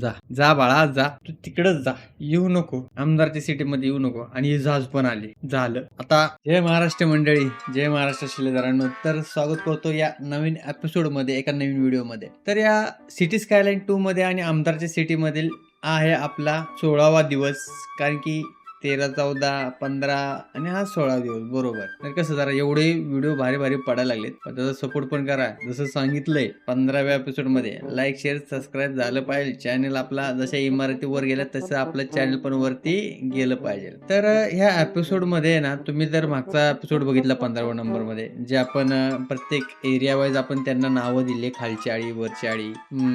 जा. जा बाळा जा. तू तिकडच जा. येऊ नको. आमदारच्या सिटी मध्ये येऊ नको. आणि ही जहाज पण आली. झालं. आता जय महाराष्ट्र मंडळी. जय महाराष्ट्र शिलेदारांनो. तर स्वागत करतो या नवीन एपिसोडमध्ये एका नवीन व्हिडिओमध्ये. तर या सिटी स्कायलाईन टू मध्ये आणि आमदारच्या सिटी मधील आहे आपला सोळावा दिवस. कारण की तेरा चौदा पंधरा आणि हा सोळा दिवस बरोबर. तर कसं जरा एवढे व्हिडिओ भारी भारी पडायला लागलेत. पण त्याचा सपोर्ट पण करा. जसं सांगितलंय पंधराव्या एपिसोडमध्ये लाईक शेअर सबस्क्राईब झालं पाहिजे. चॅनल आपला जशा इमारती वर तसं आपलं चॅनल पण वरती गेलं पाहिजे. तर ह्या एपिसोडमध्ये ना तुम्ही जर मागचा एपिसोड बघितला पंधराव्या नंबरमध्ये जे आपण प्रत्येक एरिया वाईज आपण त्यांना नावं दिले खालची आळी वरची आळी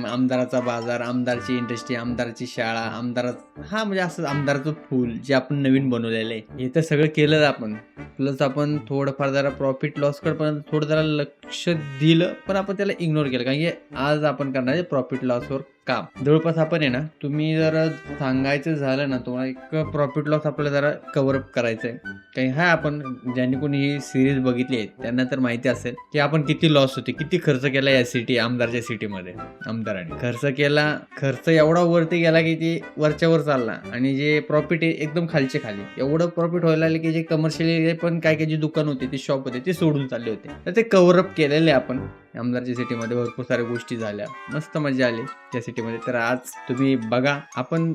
आमदाराचा बाजार आमदारची इंडस्ट्री आमदारची शाळा आमदार हा म्हणजे असं आमदाराचं फुल जे आपण आपण नवीन बनवलेलं आहे. हे तर सगळं केलं आपण. प्लस आपण थोडंफार जरा प्रॉफिट लॉसकडे पण थोडं जरा लक्ष दिलं पण आपण त्याला इग्नोर केलं. कारण की आज आपण करणार आहे प्रॉफिट लॉसवर काम. जवळपास आपण आहे ना तुम्ही जर सांगायचं झालं ना तुम्हाला एक प्रॉफिट लॉस आपल्याला जरा कव्हरअप करायचं आहे. काही हा आपण ज्यांनी कोणी ही सिरीज बघितली आहे त्यांना तर माहिती असेल की आपण किती लॉस होते किती खर्च केला या सिटी आमदारच्या सिटीमध्ये आमदाराने. खर्च केला खर्च एवढा वरती गेला की ते वरच्यावर चालला. आणि जे प्रॉफिट आहे एकदम खालचे खाली. एवढं प्रॉफिट व्हायला लागले की जे कमर्शियल पण काय काय जी दुकान होते ते शॉप होते ते सोडून चालले होते. तर ते कव्हरअप केलेले आपण. आमदारच्या सिटीमध्ये भरपूर साऱ्या गोष्टी झाल्या. मस्त मजा आली त्या सिटीमध्ये तर आज तुम्ही बघा आपण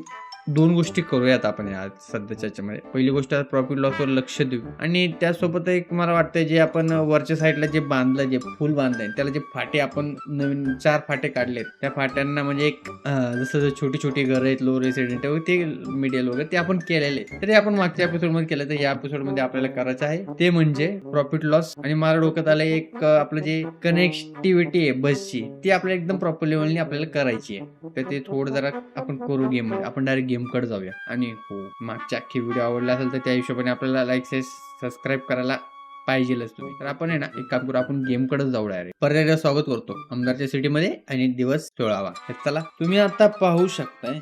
दोन गोष्टी करूयात आपण आज सध्याच्या याच्यामध्ये. पहिली गोष्ट प्रॉफिट लॉसवर लक्ष देऊ. आणि त्यासोबत एक मला वाटतं जे आपण वरच्या साईडला जे बांधलं जे फुल बांधलंय त्याला जे फाटे आपण नवीन चार फाटे काढलेत. त्या फाट्यांना म्हणजे एक जसं जसं छोटी छोटी घरं आहेत लो रेसिडेंट ते मिडियल वगैरे ते आपण केलेले तरी तर आपण मागच्या एपिसोडमध्ये केलं तर या एपिसोडमध्ये आपल्याला करायचं आहे. ते म्हणजे प्रॉफिट लॉस आणि मला डोक्यात आलं एक आपलं जे कनेक्टिव्हिटी आहे बसची ती आपल्याला एकदम प्रॉपर लेवलनी आपल्याला करायची आहे. तर ते थोडं जरा आपण करू गेम आपण डायरेक्ट गेमकडे जाऊया. आणि हो मागच्या अख्खी व्हिडिओ आवडला असेल तर त्या हिशोबाने आपल्याला लाईक से सबस्क्राईब करायला पाहिजेलच तुम्ही. तर आपण आहे ना एक काम करू आपण गेम जाऊया जाऊ डायरेक्ट पर्याय स्वागत करतो आमदारच्या सिटीमध्ये आणि दिवस सोळावा. चला तुम्ही आता पाहू शकताय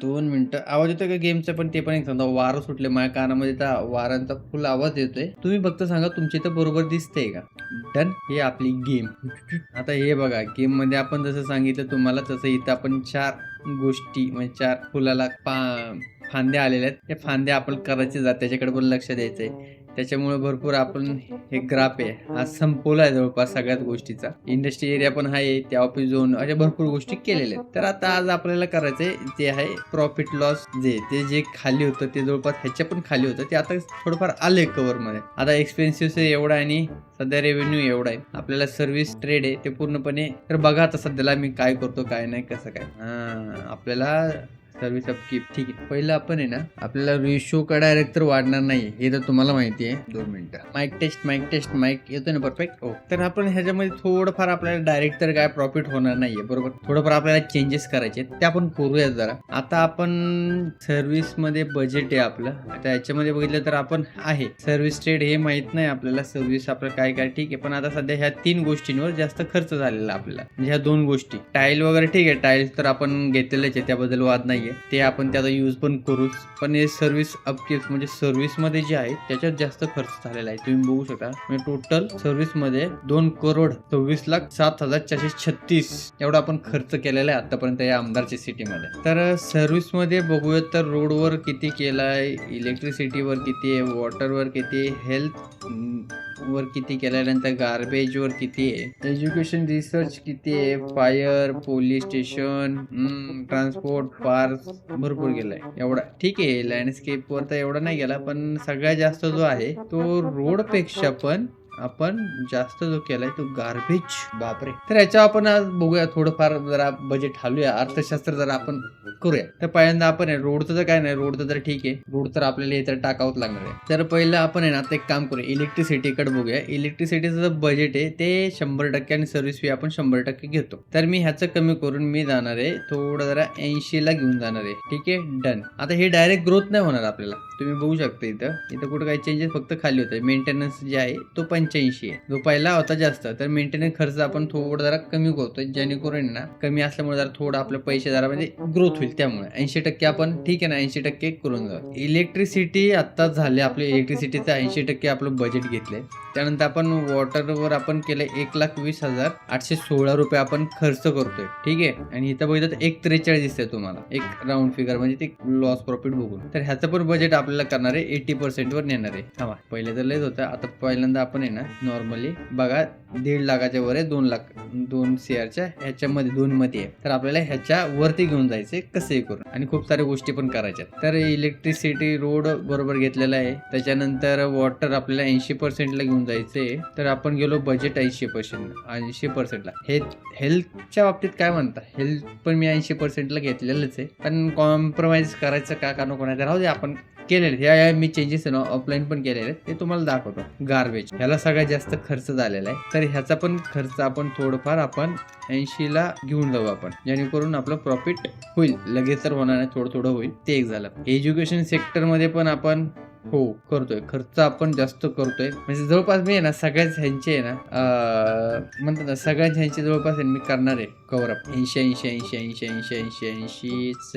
दोन मिनिटं. आवाज येतोय का गेमचा पण ते पण एक सांगता वारं सुटले माझ्या कानामध्ये त्या वारांचा फुल आवाज येतोय. तुम्ही फक्त सांगा तुमच्या इथं बरोबर दिसतंय का? डन हे आपली गेम आता हे बघा गेममध्ये आपण जसं सांगितलं तुम्हाला तसं इथं आपण चार गोष्टी म्हणजे चार फुलाला पा फांद्या आलेल्या आहेत. त्या फांद्या आपण करायचे जात त्याच्याकडे पण लक्ष द्यायचंय. त्याच्यामुळे भरपूर आपण हे ग्राफ आहे हा संपवला आहे जवळपास सगळ्याच गोष्टीचा. इंडस्ट्री एरिया पण आहे त्या ऑफिस झोन अशा भरपूर गोष्टी केलेल्या आहेत. तर आता आज आपल्याला करायचंय ते आहे प्रॉफिट लॉस जे ते जे खाली होतं ते जवळपास ह्याच्या पण खाली होतं. ते आता थोडंफार आलंय कव्हरमध्ये. आता एक्सपेन्सिव्ह एवढा आहे आणि सध्या रेव्हेन्यू एवढा आहे. आपल्याला सर्व्हिस ट्रेड आहे ते पूर्णपणे तर बघा आता सध्याला मी काय करतो काय नाही कसं काय. आपल्याला सर्विस अपकीप ठीक आहे. पहिलं आपण आहे ना आपल्याला रेशो का डायरेक्ट तर वाढणार नाही हे तर तुम्हाला माहिती आहे. दोन मिनिटं. Mic test mic test mic येतो ना परफेक्ट हो oh. तर आपण ह्याच्यामध्ये थोडंफार आपल्याला डायरेक्ट तर काय प्रॉफिट होणार नाहीये. बरोबर? थोडंफार आपल्याला चेंजेस करायचे ते आपण करूयात जरा. आता आपण सर्व्हिसमध्ये बजेट आहे आपलं. आता याच्यामध्ये बघितलं तर आपण आहे. सर्व्हिस ट्रेड हे माहीत नाही आपल्याला. सर्व्हिस आपलं काय काय ठीक आहे. पण आता सध्या ह्या तीन गोष्टींवर जास्त खर्च झालेला आपल्याला. म्हणजे ह्या दोन गोष्टी. टाईल वगैरे ठीक आहे. टाईल्स तर आपण घेतलेलेच आहे. त्याबद्दल वाद नाहीये. ते आपण त्याचा यूज पण करूच. पण हे सर्व्हिस अपकेस म्हणजे सर्व्हिसमध्ये जे आहे त्याच्यात जास्त खर्च झालेला आहे. तुम्ही बघू शकता. म्हणजे टोटल सर्व्हिसमध्ये दोन करोड सव्वीस लाख सात हजार चारशे छत्तीस एवढा आपण खर्च केलेला आहे आतापर्यंत या आमदारच्या सिटीमध्ये तर सर्व्हिसमध्ये बघूयात तर रोडवर किती केला आहे इलेक्ट्रिसिटीवर किती आहे वॉटरवर किती आहे हेल्थ वर किती केल्यानंतर गार्बेज वर किती आहे? एज्युकेशन रिसर्च किती आहे? Fire police station transport park भरपूर गेलाय. एवढा ठीक आहे लँडस्केप वर तर एवढा नाही गेला पण सगळ्यात जास्त जो आहे तो रोडपेक्षा पण आपण जास्त जो केलाय तो गार्बेज बापरे. तर याच्यावर आपण आज बघूया थोडंफार जरा बजेट हालूया. अर्थशास्त्र जरा आपण करूया. तर पहिल्यांदा आपण आहे रोडचं तर काय नाही रोडचं तर ठीक आहे. रोड तर आपल्याला इथं टाकावंच लागणार आहे. तर पहिलं आपण आहे ना आता एक काम करूया. इलेक्ट्रिसिटीकडे बघूया. इलेक्ट्रिसिटीचं जे बजेट आहे ते शंभर टक्के आणि सर्व्हिस फी आपण शंभर टक्के घेतो. तर मी ह्याचं कमी करून मी जाणार आहे थोडं जरा ऐंशीला घेऊन जाणार आहे. ठीक आहे? डन आता हे डायरेक्ट ग्रोथ नाही होणार आपल्याला. तुम्ही बघू शकता इथं. इथं कुठं काही चेंजेस फक्त खाली होते मेंटेनन्स जे आहे तो पंच्याऐंशी आहे. जो पहिला होता जास्त तर मेंटेनन्स खर्च आपण थोडं जरा कमी करतोय. जेणेकरून ना कमी असल्यामुळे जरा थोडं आपले पैसे जरा म्हणजे ग्रोथ होईल त्यामुळे. ऐंशी टक्के आपण ठीक आहे ना ऐंशी टक्के करून जाऊ. इलेक्ट्रिसिटी आत्ता झाले आपले इलेक्ट्रिसिटीचं ऐंशी टक्के आपलं बजेट घेतलंय. त्यानंतर आपण वॉटरवर आपण केलं एक लाख वीस हजार आठशे सोळा रुपये आपण खर्च करतोय. ठीक आहे? आणि इथं बघितलं तर एक त्रेचाळीस दिसतंय तुम्हाला. एक राऊंड फिगर म्हणजे ते लॉस प्रॉफिट बघून. तर ह्याचं पण बजेट आपल्याला करणार आहे एटी पर्सेंट वर नेणार. आहे थांबा पहिले तर लयच होतं. आता पहिल्यांदा आपण आहे ना नॉर्मली बघा दीड लाखाच्या वर आहे दोन लाख दोन सीआरच्या ह्याच्यामध्ये दोन मध्ये आहे. तर आपल्याला ह्याच्या वरती घेऊन जायचे कसंही करून. आणि खूप साऱ्या गोष्टी पण करायच्या तर इलेक्ट्रिसिटी रोड बरोबर घेतलेला आहे. त्याच्यानंतर वॉटर आपल्याला ऐंशी पर्सेंटला घेऊन जायचे तर आपण गेलो बजेट ऐंशी पर्सेंट ऐंशी पर्सेंटला हे हेल्थच्या बाबतीत काय म्हणता? हेल्थ पण मी ऐंशी पर्सेंटला घेतलेलंच आहे. पण कॉम्प्रोमाइज करायचं का का नको नाही तर राहू दे आपण केलेले ह्या या मी चेंजेस आहे ना ऑफलाईन पण केलेले आहेत. ते तुम्हाला दाखवतो. गार्बेज ह्याला सगळ्यात जास्त खर्च झालेला आहे. तर ह्याचा पण खर्च आपण थोडंफार आपण ऐंशीला घेऊन जाऊ आपण. जेणेकरून आपलं प्रॉफिट होईल. लगेच तर होणार नाही थोडं थोडं होईल. ते एक झालं. एज्युकेशन सेक्टरमध्ये पण आपण हो करतोय. खर्च आपण जास्त करतोय. म्हणजे जवळपास मी आहे ना सगळ्याच ह्यांचे आहे ना म्हणतात ना सगळ्याच ह्यांचे जवळपास मी करणार आहे कवरअप अप ऐंशी ऐंशी ऐंशी ऐंशी ऐंशी ऐंशी ऐंशीच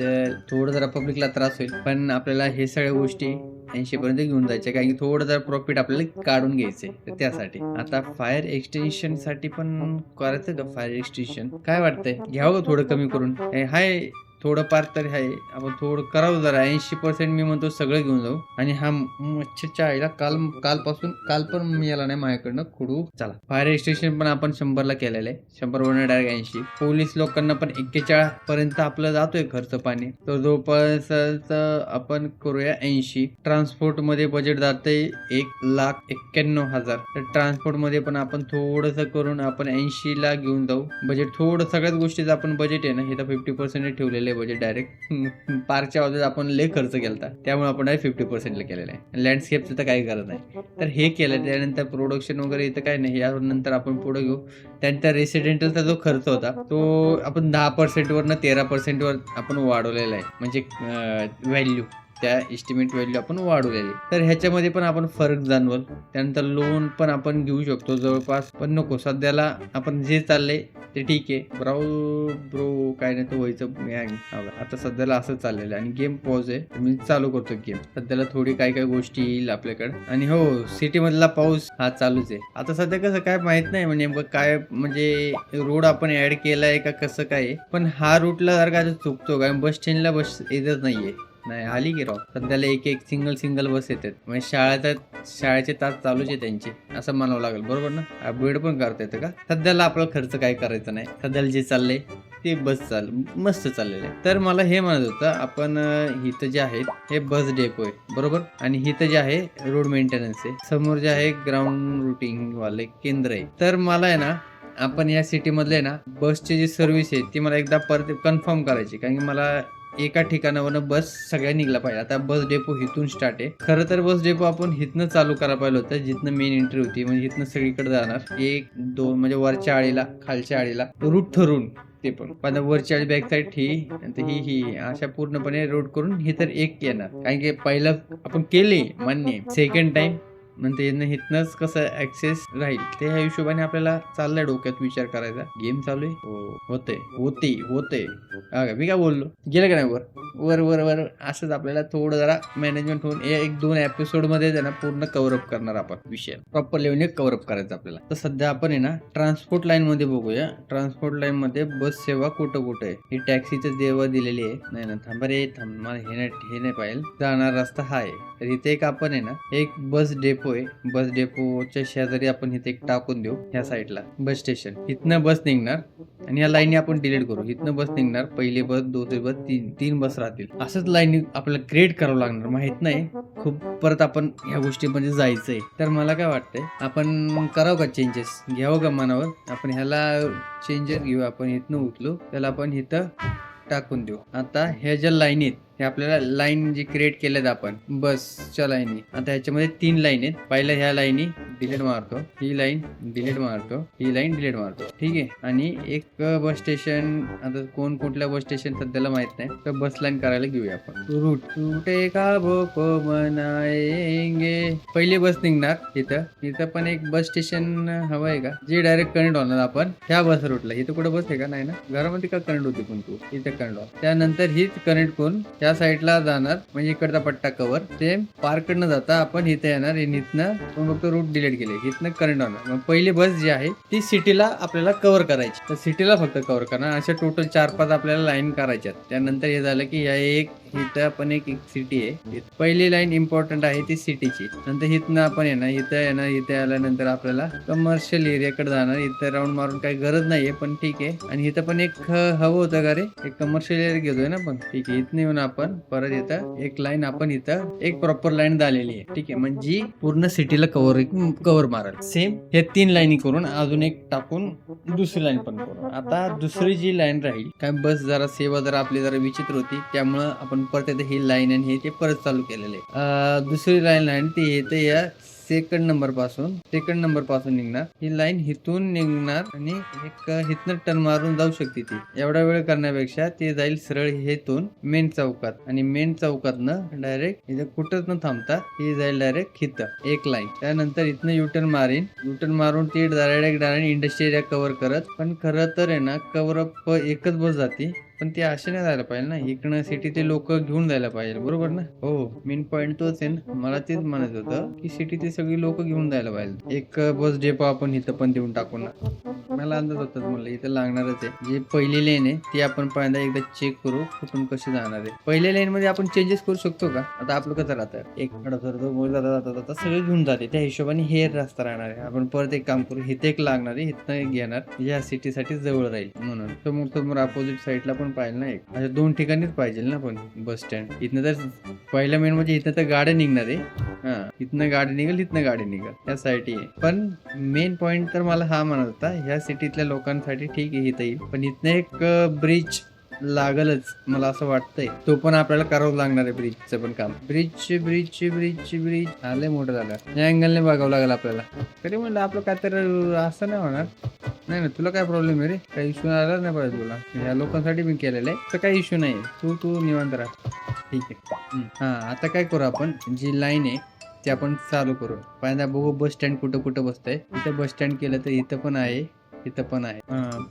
थोडं जरा पब्लिकला त्रास होईल पण आपल्याला हे सगळ्या गोष्टी ऐंशी पर्यंत घेऊन जायच्या कारण की थोडं जरा प्रॉफिट आपल्याला काढून घ्यायचंय तर त्यासाठी. आता फायर एक्सटेन्शनसाठी पण करायचं का? फायर एक्सटेन्शन काय वाटतंय? घ्यावं थोडं कमी करून? हाय. थोडंफार तरी आहे. आपण थोडं करावं जरा. ऐंशी पर्सेंट मी म्हणतो सगळं घेऊन जाऊ. आणि हा मच्छरच्या आईला काल कालपासून काल पण मी याला नाही माझ्याकडनं खुडू. चला. फायर स्टेशन पण आपण शंभरला केलेलं आहे. शंभर वन डायरेक्ट ऐंशी. पोलीस लोकांना पण एक्केचाळीस पर्यंत आपलं जातोय खर्च पाणी. तर जवळपास आपण करूया ऐंशी. ट्रान्सपोर्टमध्ये बजेट जातंय एक लाख एक्क्याण्णव हजार. तर ट्रान्सपोर्टमध्ये पण आपण थोडस करून आपण ऐंशी ला घेऊन जाऊ. बजेट थोडं सगळ्याच गोष्टीचं आपण बजेट आहे ना हे तर फिफ्टी पर्सेंट ठेवलेलं आहे बजेट डायरेक्ट पार्कच्या बाबतीत आपण लय खर्च केला त्यामुळे आपण फिफ्टी पर्सेंटला केलेलं आहे. लँडस्केपचं तर काही करत नाही. तर हे केलं त्यानंतर प्रोडक्शन वगैरे इथं काही नाही. यानंतर आपण पुढे घेऊ. त्यानंतर रेसिडेंटलचा जो खर्च होता तो आपण दहा पर्सेंटवरनं तेरा पर्सेंटवर आपण वाढवलेला आहे. म्हणजे व्हॅल्यू त्या एस्टिमेट व्हॅल्यू आपण वाढवलेली. तर ह्याच्यामध्ये पण आपण फरक जाणवल. त्यानंतर लोन पण आपण घेऊ शकतो. जवळपास पण नको. सध्याला आपण जे चाललंय ते ठीक आहे. ब्राऊ ब्रो काय नाही तो व्हायचं आता सध्याला असं चाललेलं आहे. आणि गेम पॉज आहे. मी चालू करतो गेम सध्याला थोडी काय काय गोष्टी येईल आपल्याकडे. आणि हो सिटी मधला पाऊस हा चालूच आहे. आता सध्या कसं काय माहीत नाही म्हणजे नेमकं काय म्हणजे रोड आपण ऍड केलाय का कसं काय पण हा रूटला जर का चुकतो कारण बस स्टँडला बस येतच नाहीये. नाही आली की राव. सध्याला एक एक सिंगल सिंगल बस येतात. म्हणजे शाळेचा शाळेचे तास चालूच आहे त्यांचे असं म्हणावं लागेल. बरोबर ना? अपग्रेड पण करता येतं का? सध्याला आपला खर्च काय करायचा नाही. सध्याला जे चाललंय ते बस चाल मस्त चाललेलं आहे. तर मला हे म्हणत होतं आपण इथं जे आहे हे बस डेपो आहे. बरोबर? आणि इथं जे आहे रोड मेंटेनन्स आहे. समोर जे आहे ग्राउंड रुटिंग वाले केंद्र आहे. तर मला आहे ना आपण या सिटी मधले ना बसची जी सर्व्हिस आहे ती मला एकदा परत कन्फर्म करायची. कारण की मला एका ठिकाणावरनं बस सगळ्या निघला पाहिजे. आता बस डेपो इथून स्टार्ट आहे. खरं तर बस डेपो आपण हिथनं चालू करायला पाहिलं होतं जिथनं मेन एंट्री होती. म्हणजे हिथनं सगळीकडे जाणार. एक दोन म्हणजे वरच्या आळीला खालच्या आळीला रूट ठरून ते पण. पण वरची आळी बॅक साईड ही ही ही. अशा पूर्णपणे रोड करून हे तर एक येणार. कारण की पहिलं आपण केले मान्य सेकंड टाइम नंतर येणं हिथनंच कसं ऍक्सेस राहील ते ह्या हिशोबाने आपल्याला चाललाय डोक्यात विचार करायचा. गेम चालू आहे? होते होते होते का? मी काय बोललो? गेलं का नाही वर? वर वर वर. असंच आपल्याला थोडं जरा मॅनेजमेंट होऊन एक दोन एपिसोडमध्ये ना पूर्ण कव्हरअप करणार आपण विषय. प्रॉपर लेवलने कव्हरअप करायचं आपल्याला. तर सध्या आपण आहे ना ट्रान्सपोर्ट लाईन मध्ये बघूया. ट्रान्सपोर्ट लाईन मध्ये बस सेवा कुठं कुठं आहे? ही टॅक्सीचं देवा दिलेली आहे. नाही ना थांबा रे थांब. मला हे नाही हे नाही पाहिजे जाणार रस्ता हा आहे. तर इथे एक आपण आहे ना एक बस डेपो आहे बस डेपोच्या शेजारी आपण इथे एक टाकून देऊ ह्या साईडला. Bus station. इथनं बस निघणार आणि या लाईनी आपण डिलीट करू. इथनं बस निघणार पहिली बस दुसरी बस तीन तीन बस राहतील. असंच लाईनी आपल्याला क्रिएट करावं लागणार. माहीत नाही. खूप परत आपण ह्या गोष्टीमध्ये जायचंय. तर मला काय वाटतंय आपण करावं का चेंजेस घ्यावं का मनावर? आपण ह्याला चेंजेस घेऊ. आपण इथनं उचलू. त्याला आपण इथं टाकून देऊ. आता ह्या ज्या लाईन आहेत हे आपल्याला लाईन जी क्रिएट केल्यात आपण बसच्या लाईनी आता ह्याच्यामध्ये तीन लाईन आहेत. पहिल्या ह्या लाईनी डिलीट मारतो. ही लाईन डिलीट मारतो. ही लाईन डिलीट मारतो. ठीक आहे? आणि एक बस स्टेशन आता कोण कुठल्या बस स्टेशन सध्याला माहीत नाही. तर बस लाईन करायला घेऊया आपण. रूट रूटे का भोप मनाएंगे पहिली बस निघणार इथं. इथं पण एक बस स्टेशन हवं आहे का? जे डायरेक्ट कनेक्ट होणार आपण ह्या बस रूटला इथं कुठं बस आहे का? नाही ना? घरामध्ये का कनेक्ट होते पण तू? इथं कनेक्ट त्यानंतर हीच कनेक्ट करून त्या साईडला जाणार म्हणजे इकडचा पट्टा कवर ते पार्कडनं जाता आपण इथे येणार आणि इथनं आपण फक्त रूट डिलीट केले. इथनं करंट होणार मग पहिली बस जी आहे ती सिटीला आपल्याला कव्हर करायची. तर सिटीला फक्त कव्हर करणार. अशा टोटल चार पाच आपल्याला लाईन करायच्यात त्यानंतर हे झालं की या एक इथं पण एक सिटी आहे. पहिली लाईन इम्पॉर्टंट आहे ती सिटीची नंतर इथनं आपण येणार इथं येणार इथे आल्यानंतर आपल्याला कमर्शियल एरियाकडे जाणार. इथं राऊंड मारून काही गरज नाहीये पण ठीक आहे. आणि इथं पण एक हवं होतं का रे? एक कमर्शियल एरिया घेतोय ना पण ठीक आहे इथनं येऊन आपण परत इथं एक लाईन आपण इथं एक प्रॉपर लाईन झालेली आहे. ठीक आहे म्हणजे पूर्ण सिटीला कव्हर कव्हर मारल. सेम हे तीन लाईनी करून अजून एक टाकून दुसरी लाईन पण करू. आता दुसरी जी लाईन राहील काय बस जरा सेवा जरा आपली जरा विचित्र होती त्यामुळं आपण परत येते ही लाईन आणि हे ते परत चालू केलेले. दुसरी लाईन लाईन ती येते या सेकंड नंबरपासून सेकंड नंबरपासून निघणार. ही लाईन हिथून निघणार आणि एक हिथन टर्न मारून जाऊ शकते ती. एवढा वेळ करण्यापेक्षा ती जाईल सरळ हेतून मेन चौकात. आणि मेन चौकातनं डायरेक्ट इथे कुठंच न थांबता ही जाईल डायरेक्ट हित एक लाईन त्यानंतर इथनं युटर्न मारीन. युटर्न मारून ती direct direct industry area cover करत. पण खरं तर आहे ना कव्हर अप एकच बस जाते. पण ते असे नाही जायला पाहिजे ना. इकडनं सिटीतले लोक घेऊन जायला पाहिजे. बरोबर ना? हो. मेन पॉईंट तोच आहे ना. मला तेच म्हणत होतं की सिटीचे सगळी लोक घेऊन जायला पाहिजे. एक बस डेपो आपण इथं पण देऊन टाकू ना. मला अंदाज होताच म्हणलं इथं लागणारच आहे. जे पहिली लेन आहे ती आपण पहिल्यांदा एकदा चेक करू कुठून कशी जाणार आहे. पहिल्या लेन मध्ये आपण चेंजेस करू शकतो का? आता आपलं कसं राहतं? एक जाता जाता जाता सगळे घेऊन जाते. त्या हिशोबाने हे रस्ता राहणार आहे. आपण परत एक काम करू. हिथे एक लागणार आहे. इथनं एक घेणार. या सिटीसाठी जवळ राहील म्हणून. समोर समोर अपोजिट साईडला पण पाहिजे ना एक म्हणजे दोन ठिकाणीच पाहिजे ना पण बस स्टँड इथनं तर पहिल्या मेन म्हणजे इथं तर गाड्या निघणार आहे. हा इथनं गाडी निघेल इथनं गाडी निघेल. या साठी पण मेन पॉइंट तर मला हा म्हणत होता ह्या सिटीतल्या लोकांसाठी ठीक आहे इथं येईल. पण इथनं एक ब्रिज लागलच मला असं वाटतंय. तो पण आपल्याला करावं लागणार आहे ब्रिजचं पण काम. ब्रिज ब्रिज ब्रिज ब्रिज आलंय मोठं झालं. या अँगलने बघावं लागेल आपल्याला. तरी म्हणलं आपलं काय तर असं नाही होणार. नाही ना तुला काय प्रॉब्लेम आहे रे? काही इश्यू आला नाही पाहिजे तुला. ह्या लोकांसाठी मी केलेलं आहे. तर काही इश्यू नाही तू तू निवांत राहा. ठीक आहे. हा आता काय करू आपण? जी लाईन आहे ते आपण चालू करू. पहिल्यांदा बघू बस स्टँड कुठं कुठं बसतंय. इथं बस स्टँड केलं तर इथं पण आहे. इथं पण आहे.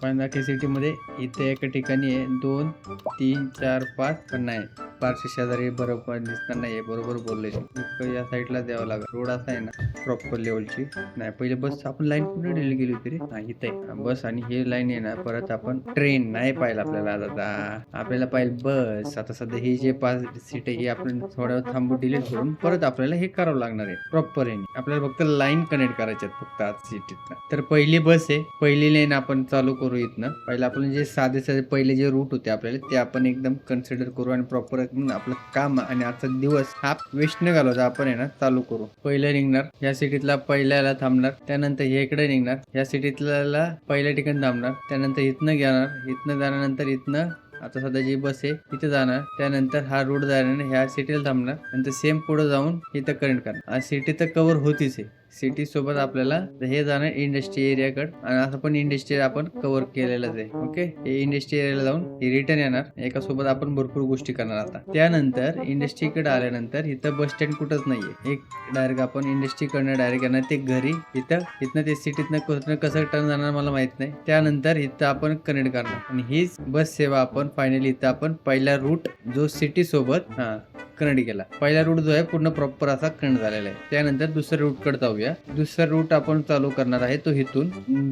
पण के सिटी मध्ये इथं एका ठिकाणी आहे. दोन तीन चार पाच पण आहे पारशी शेजारी बरोबर दिसणार नाहीये बरोबर बोलले. या साईडला द्यावं लागेल. रोड असा आहे ना प्रॉपर लेवलची नाही पहिले बस आपण लाईन कुठे दिली गेली होती रे? इथे बस आणि हे लाईन आहे ना परत आपण ट्रेन नाही पाहिलं आपल्याला आता. आपल्याला पाहिजे बस. आता सध्या हे जे पाच सीट आहे हे आपण थोड्या थांबू डिलीट करून परत आपल्याला हे करावं लागणार आहे. प्रॉपर आहे. आपल्याला फक्त लाईन कनेक्ट करायच्यात फक्त आज सिटीत तर पहिली बस आहे. पहिली लाईन आपण चालू करू इथनं. पहिलं आपण जे साधे साधे पहिले जे रूट होते आपल्याला ते आपण एकदम कन्सिडर करू आणि प्रॉपर आपलं काम आणि आजचा दिवस हा वेस्ट न घालवता आपण येणार ना चालू करू. पहिलं निघणार या सिटीतला पहिल्याला थांबणार त्यानंतर हे इकडे निघणार या सिटीतला पहिल्या ठिकाणी थांबणार त्यानंतर इथनं घेणार इथनं जाण्यानंतर इथनं आता सध्या जी बस आहे तिथे जाणार त्यानंतर हा रोड जाणार ह्या सिटीला थांबणार नंतर सेम पुढे जाऊन इथं करंट करणार. सिटी तर कव्हर होतीच आहे. सिटी सोबत आपल्याला हे जाणार इंडस्ट्री एरियाकडे आणि असं पण इंडस्ट्री आपण कव्हर केलेलंच आहे. ओके हे इंडस्ट्री एरियाला जाऊन हे रिटर्न येणार. एका सोबत आपण भरपूर गोष्टी करणार आता. त्यानंतर इंडस्ट्रीकडे आल्यानंतर इथं बस स्टँड कुठंच नाहीये. एक डायरेक्ट आपण इंडस्ट्रीकडनं डायरेक्ट येणार. ते घरी इथं इथनं ते सिटीतनं कसं टर्न जाणार मला माहीत नाही. त्यानंतर इथं आपण कनेक्ट करणार. आणि हीच बस सेवा आपण फायनली इथं आपण पहिला रूट जो सिटी सोबत हा कनेक्ट केला. पहिला रूट जो आहे पूर्ण प्रॉपर असा कनेक्ट झालेला आहे. त्यानंतर दुसऱ्या रूट जाऊया. जाऊया दुसरा रूट आपण चालू करणार आहे तो इथून.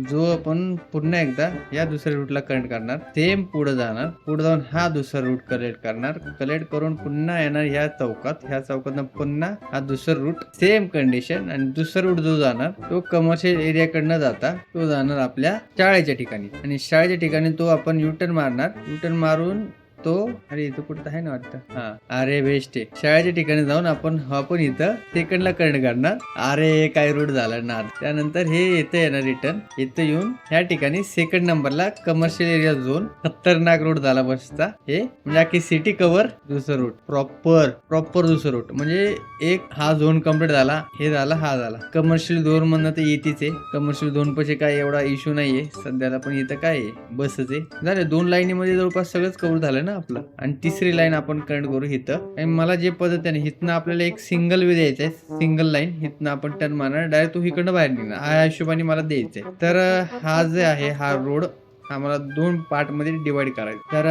जो आपण पुन्हा एकदा या दुसऱ्या रूटला कनेक्ट करणार सेम पुढे जाणार. पुढे जाऊन हा दुसरा रूट कलेक्ट करणार. कलेक्ट करून पुन्हा येणार ह्या चौकात. ह्या चौकात पुन्हा हा दुसरा रूट सेम कंडिशन आणि दुसरा रूट जो जाणार तो कमर्शियल एरियाकडनं जाता. तो जाणार आपल्या शाळेच्या ठिकाणी. आणि शाळेच्या ठिकाणी तो आपण युटर्न मारणार. युटर्न मारून जातो अरे इथं कुठं आहे ना वाटतं? हा. अरे बेस्ट आहे शाळेच्या ठिकाणी जाऊन आपण आपण इथं सेकंडला करंट काढणार अरे काय रूट झाला ना. त्यानंतर हे येतं येणार रिटर्न इथं येऊन ह्या ठिकाणी सेकंड नंबरला कमर्शियल एरिया झोन खतरनाक रूट झाला बसचा. हे म्हणजे अख्खी सिटी कव्हर दुसरं रूट प्रॉपर प्रॉपर दुसरं रूट म्हणजे एक हा झोन कंप्लीट झाला हे झाला हा झाला. कमर्शियल दोन म्हणणं तर येतीच आहे. कमर्शियल दोन पैसे काय एवढा इश्यू नाहीये. सध्याला पण इथं काय आहे? बसच आहे. झाले दोन लाईनीमध्ये जवळपास सगळंच कव्हर झालं ना. आपलं. आणि तिसरी लाईन आपण करंट करू इथं आणि मला जे पद्धतीने हिथनं आपल्याला एक सिंगल वे द्यायचं आहे सिंगल लाईन हिथनं आपण टर्न मारणार. डायरेक्ट तू इकडनं बाहेर निघणार. हा हिशोबाने मला द्यायचंय. तर हा जे आहे हा रोड आम्हाला दोन पार्टमध्ये डिवाइड करायचं. तर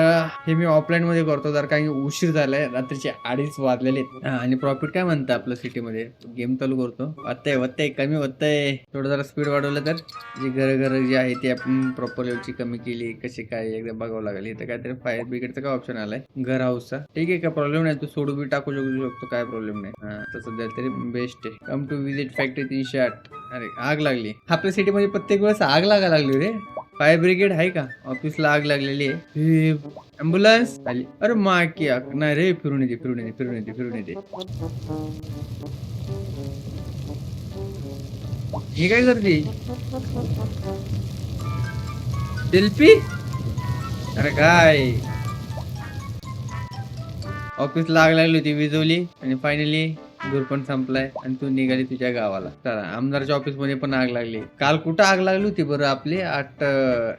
हे मी ऑफलाईन मध्ये करतो. जर काही उशीर झालाय रात्रीचे अडीच वाजलेले आहेत. आणि प्रॉफिट काय म्हणतं आपलं सिटी मध्ये? गेम चालू करतो. वाटतंय वाटतंय कमी होतंय थोडं जरा स्पीड वाढवलं तर जी घर घर जी आहे ती आपण प्रॉपर लेवलची कमी केली. कशी काय एकदा बघावं लागेल. इथं काहीतरी फायर ब्रिगेडचा काय ऑप्शन आलाय? घर हाऊसचा ठीक आहे काय प्रॉब्लेम नाही. तू सोडू बी टाकू शकू शकतो. काय प्रॉब्लेम नाही. तर सध्या तरी बेस्ट आहे. कम टू विजिट फॅक्टरी तीनशे आठ अरे आग लागली. आपल्या सिटीमध्ये प्रत्येक वेळेस आग लागायला लागली रे. फायर ब्रिगेड आहे का? ऑफिसला आग लागलेली आहे. अँब्युलन्स आली अरे मा की आग. नाही रे फिरून येते फिरून येते फिरून येते फिरून येते. हे काय करते सेल्फी? अरे काय? ऑफिसला आग लागली होती विजवली. आणि फायनली धूर पण संपलाय आणि तू निघाली तुझ्या गावाला. चला आमदारच्या ऑफिसमध्ये पण आग लागली. काल कुठं आग लागली होती बरं आपली? आठ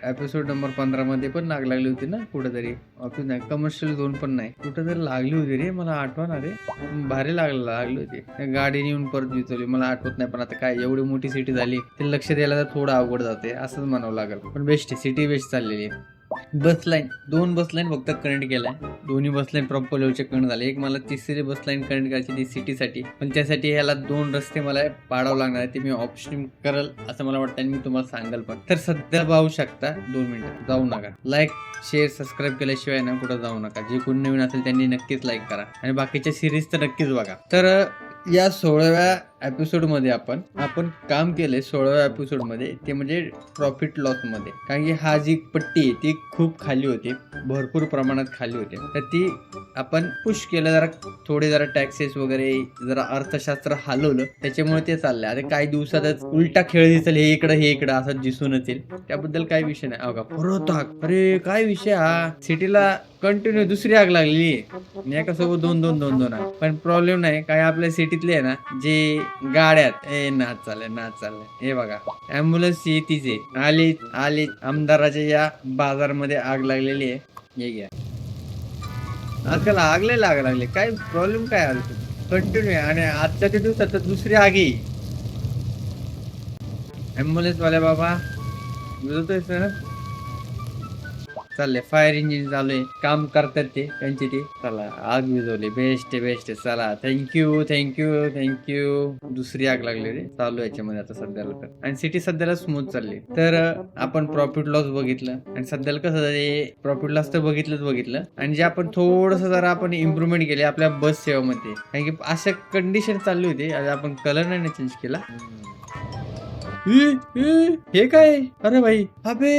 एपिसोड नंबर पंधरा मध्ये पण आग लागली होती ना कुठेतरी. ऑफिस नाही कमर्शियल झोन पण नाही. कुठं तरी लागली होती रे मला आठवण अरे भारी लागला लागली होती. गाडीने येऊन परत विचवली मला आठवत नाही पण आता काय एवढी मोठी सिटी झाली ते लक्ष द्यायला तर थोडं अवघड जाते असंच म्हणावं लागेल. पण बेस्ट आहे सिटी बेस्ट चाललेली आहे. बस लाईन दोन बस लाईन फक्त करंट आहे दोन्ही बस लाईन प्रॉपर लेवलचे कनेक्ट झाले. एक मला तिसरी बस लाईन करंट करायची ती सिटीसाठी. पण त्यासाठी ह्याला दोन रस्ते मला पाडावं लागणार आहे ते मी ऑप्शन करल असं मला वाटतं आणि मी तुम्हाला सांगाल पण. तर सध्या पाहू शकता दोन मिनिटं. जाऊ नका. लाईक शेअर सबस्क्राईब केल्याशिवाय ना कुठं जाऊ नका. जे कोण नवीन असेल त्यांनी नक्कीच लाईक करा. आणि बाकीच्या सिरीज तर नक्कीच बघा. तर या सोळाव्या एपिसोडमध्ये आपण आपण काम केले सोळाव्या एपिसोडमध्ये ते म्हणजे प्रॉफिट लॉसमध्ये कारण की हा जी पट्टी आहे ती खूप खाली होती भरपूर प्रमाणात खाली होती. तर ती आपण पुश केलं जरा थोडे जरा टॅक्सेस वगैरे जरा अर्थशास्त्र हलवलं त्याच्यामुळे ते चाललंय. आता काही दिवसातच उलटा खेळ दिसेल हे इकडं हे इकडं असं दिसून येईल. त्याबद्दल काही विषय नाही. अवघा परत अरे काय विषय हा? सिटीला कंटिन्यू दुसरी आग लागलेली आहे. एकासोबत दोन दोन दोन दोन आग. पण प्रॉब्लेम नाही काय आपल्या सिटीतले आहे ना जे गाड्यात. ए नाच चालले नाच चालले हे बघा. अँब्युलन्स येतीच आहे. आली आली. आमदाराच्या या बाजारमध्ये आग लागलेली आहे. हे घ्या. आजकाल आग लय लाग लागले. काय प्रॉब्लेम काय आला कंटिन्यू आहे आणि आजच्या ते दिवसात दुसरी आग आहे. ॲम्ब्युलन्स बाबा. बोलतोय सर चालले फायर इंजिन चालू आहे. काम करतात ते त्यांची ते. चला आग विजवली बेस्ट आहे बेस्ट आहे. चला थँक्यू थँक्यू थँक्यू दुसरी आग लागली रे. चालू याच्यामध्ये आता सध्याला तर. आणि सिटी सध्याला स्मूथ चालली. तर आपण प्रॉफिट लॉस बघितलं. आणि सध्याला कसं प्रॉफिट लॉस तर बघितलंच बघितलं. आणि जे आपण थोडस जरा आपण इम्प्रुव्हमेंट केली आपल्या बस सेवेमध्ये. कारण की अशा कंडिशन चालली होती. आज आपण कलर नाही चेंज केला. हे काय? अरे भाई अबे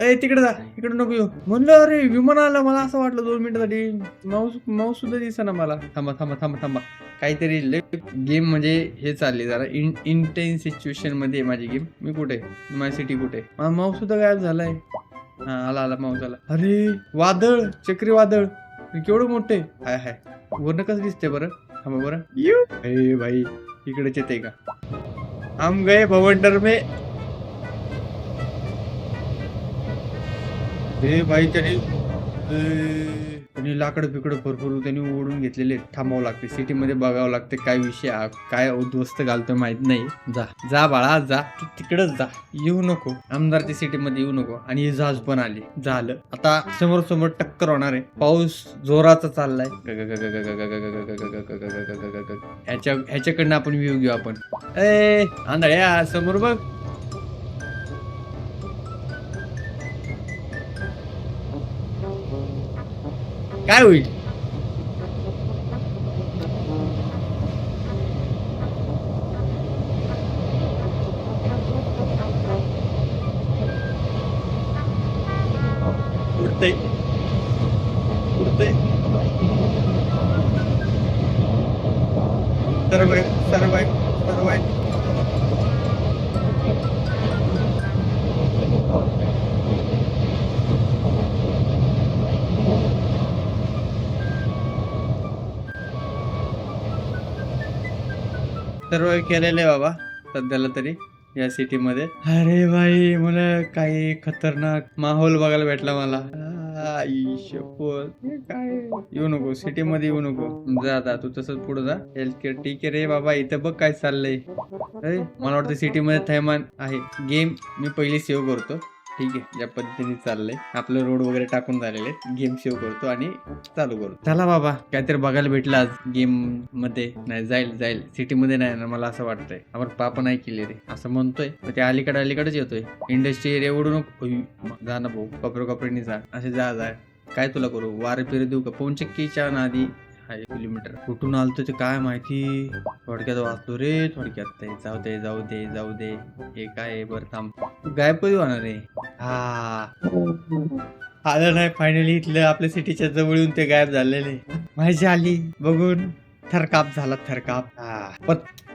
ए तिकडे जा. इकडे नको येऊ. म्हणलं अरे विमान आलं मला असं वाटलं दोन मिनिटासाठी. माऊस माऊस सुद्धा दिसेना मला. थांबा थांबा थांबा थांबा. काहीतरी गेम म्हणजे हे चालली जरा. इन इंटेन्स सिच्युएशनमध्ये माझी गेम मी कुठे? माझी सिटी कुठे? माझा माऊस सुद्धा गायब झालाय. हा आला आला माऊस आला. अरे वादळ चक्रीवादळ. केवढं मोठे. हाय हाय. वरनं कसं दिसते बरं? थांबा बरं. यू. अरे भाई इकडेच येते का? हम गए भवंडर में हे भाई त्याने त्यांनी लाकडं पिकडं भरपूर त्यांनी ओढून घेतलेले थांबावं लागते सिटी मध्ये बघावं लागते काय विषय काय उद्ध्वस्त घालतोय माहीत नाही जा जा बाळा जा तू तिकडच जा येऊ नको आमदारच्या सिटी मध्ये येऊ नको आणि जहाज पण आली झालं आता समोर समोर टक्कर होणार आहे पाऊस जोराचा चाललाय ह्याच्या ह्याच्याकडनं आपण व्ह्यू घेऊ आपण ए आंधळ्या समोर बघ काय होईल? सर्व केलेलं आहे बाबा सध्याला तरी या सिटी मध्ये. अरे भाई मला काही खतरनाक माहोल बघायला भेटला मला. आई शपथ. काय? येऊ नको सिटी मध्ये येऊ नको. जा आता तू तसंच पुढे जा. हेल्थ केअर ठीक आहे रे बाबा इथं बघ काय चाललंय. अरे मला वाटतं सिटी मध्ये थैमान आहे. गेम मी पहिली सेव्ह करतो. ठीक आहे ज्या पद्धतीने चाललंय. आपलं रोड वगैरे टाकून झालेले गेम सेव्ह करतो आणि चालू करतो. चला बाबा. काहीतरी बघायला भेटलं आज गेममध्ये. नाही जाईल जाईल. सिटी मध्ये नाही ना मला असं वाटतंय. आपण पाप नाही केले रे. असं म्हणतोय. ते अलीकडे अलीकडेच येतोय. इंडस्ट्री एरिया उडू नको. जा ना भाऊ. कपडे कपड्यानी जा. असे जा जा. काय तुला करू? वारे फिरे देऊ का? पोनचक्कीच्या नादी आहे किलोमीटर. कुठून आलतो ते काय माहिती? थोडक्यात वाचलो रे थोडक्यात. ते जाऊ दे जाऊ दे जाऊ दे. हे काय बरं थांब. तू गायब कधी होणार आहे? हा. आलं नाही फायनली इथलं आपल्या सिटीच्या जवळ येऊन ते गायब झालेले. मजा आली बघून थरकाप झाला थरकाप. हा.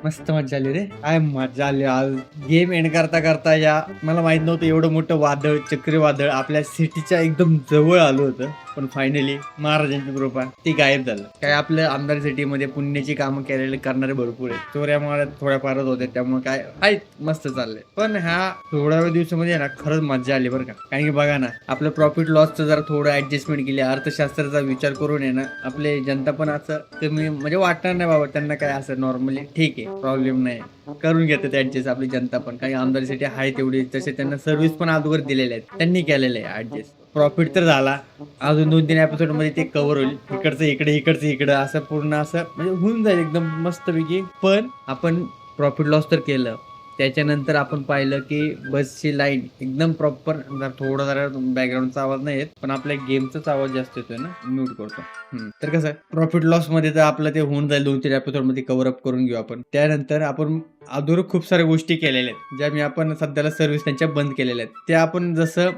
मस्त मजा आली रे. काय मजा आली आज. गेम एंड करता करता या मला माहीत नव्हतं एवढं मोठं वादळ चक्रीवादळ आपल्या सिटीच्या एकदम जवळ आलं होतं. पण फायनली महाराजांची कृपा ती गायब झालं. काय आपल्या आमदार सिटीमध्ये पुण्याची कामं केलेले करणारे भरपूर आहेत. चोऱ्या माऱ्या थोड्या फारच होत्या त्यामुळे काय आहेत मस्त चाललंय. पण ह्या थोड्या दिवसामध्ये ना खरंच मजा आली बरं का. कारण की बघा ना आपलं प्रॉफिट लॉसचं जरा थोडं ऍडजस्टमेंट केली अर्थशास्त्राचा विचार करून आहे ना आपले जनता पण असं कमी म्हणजे वाटणार नाही बाबा त्यांना काय असं नॉर्मली ठीक आहे. प्रॉब्लेम नाही. करून घेतात ऍडजस्ट आपली जनता पण. काही आमदारीसाठी आहे तेवढी. तसे त्यांना सर्व्हिस पण अगोदर दिलेल्या आहेत. त्यांनी केलेलं आहे ऍडजस्ट प्रॉफिट तर झाला. अजून दोन तीन एपिसोडमध्ये ते कव्हर होईल. इकडचं इकडे इकडचं इकडं. असं पूर्ण असं म्हणजे होऊन जाईल एकदम मस्तपैकी. पण आपण प्रॉफिट लॉस तर केलं. त्याच्यानंतर आपण पाहिलं की बसची लाईन एकदम प्रॉपर जर थोडं जरा बॅकग्राऊंडचा आवाज नाही येत पण आपल्या गेमचाच आवाज जास्त येतोय ना म्यूट करतो. तर कसं प्रॉफिट लॉसमध्ये तर आपलं ते होऊन जाईल दोन तीन एपिसोडमध्ये कव्हर अप करून घेऊ आपण. त्यानंतर आपण अधूर खूप साऱ्या गोष्टी केलेल्या आहेत ज्या मी आपण सध्याला सर्व्हिस त्यांच्या बंद केलेल्या आहेत. त्या आपण जसं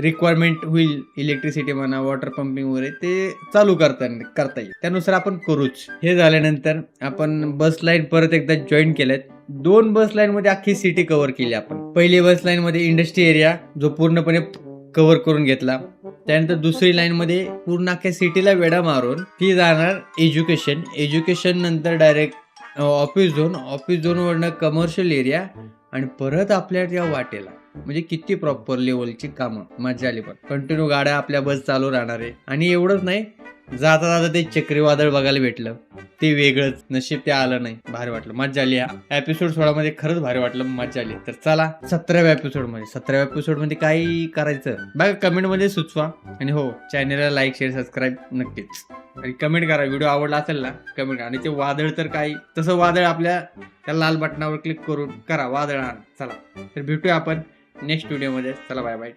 रिक्वायरमेंट होईल इलेक्ट्रिसिटी म्हणा वॉटर पंपिंग वगैरे ते चालू करता करता येईल. त्यानुसार आपण करूच. हे झाल्यानंतर आपण बस लाईन परत एकदा जॉईन केल्यात. दोन बस लाईन मध्ये अख्खी सिटी कव्हर केली आपण. पहिली बस लाईन मध्ये इंडस्ट्री एरिया जो पूर्णपणे कव्हर करून घेतला. त्यानंतर दुसरी लाईन मध्ये पूर्ण अख्ख्या सिटीला वेडा मारून ती जाणार एज्युकेशन एज्युकेशन नंतर direct office zone office zone वरनं कमर्शियल एरिया आणि परत आपल्या त्या वाटेला. म्हणजे किती प्रॉपर लेवलची कामं. मजा आली पण. कंटिन्यू गाड्या आपल्या बस चालू राहणार. आहे आणि एवढंच नाही जाता जाता ते चक्रीवादळ बघायला भेटलं. ते वेगळंच. नशीब ते आलं नाही. भारी वाटलं. मजा आली. एपिसोड सोळा मध्ये खरंच भारी वाटलं. मजा आली. तर चला सतराव्या एपिसोडमध्ये. सतराव्या एपिसोडमध्ये काय करायचं. बघा कमेंटमध्ये सुचवा. आणि हो चॅनलला लाईक शेअर सबस्क्राईब नक्कीच. आणि कमेंट करा. व्हिडिओ आवडला असेल ना कमेंट करा. आणि ते वादळ तर काही तसं वादळ आपल्या त्या लाल बटनावर क्लिक करून करा. वादळ आण चला. तर भेटूया आपण नेक्स्ट व्हिडिओमध्ये चला बाय बाय